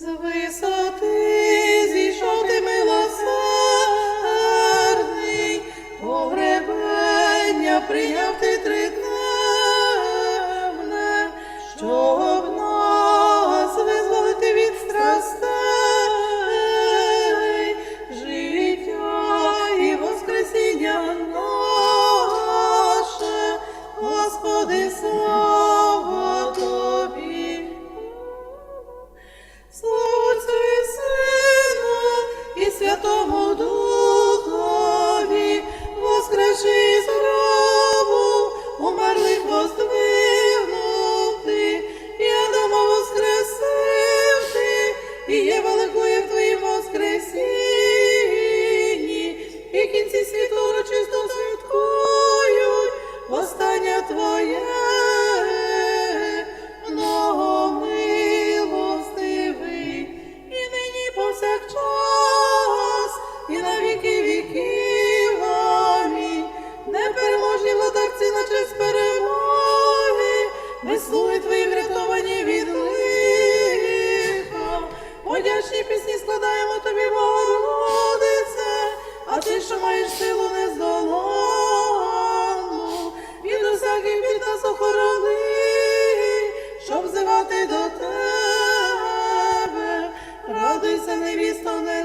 So і я великую в Твоїм воскресінні, і кінці світу урочисто святкують, Остання Твоя. Ти до тебе Радуйся, невісто, не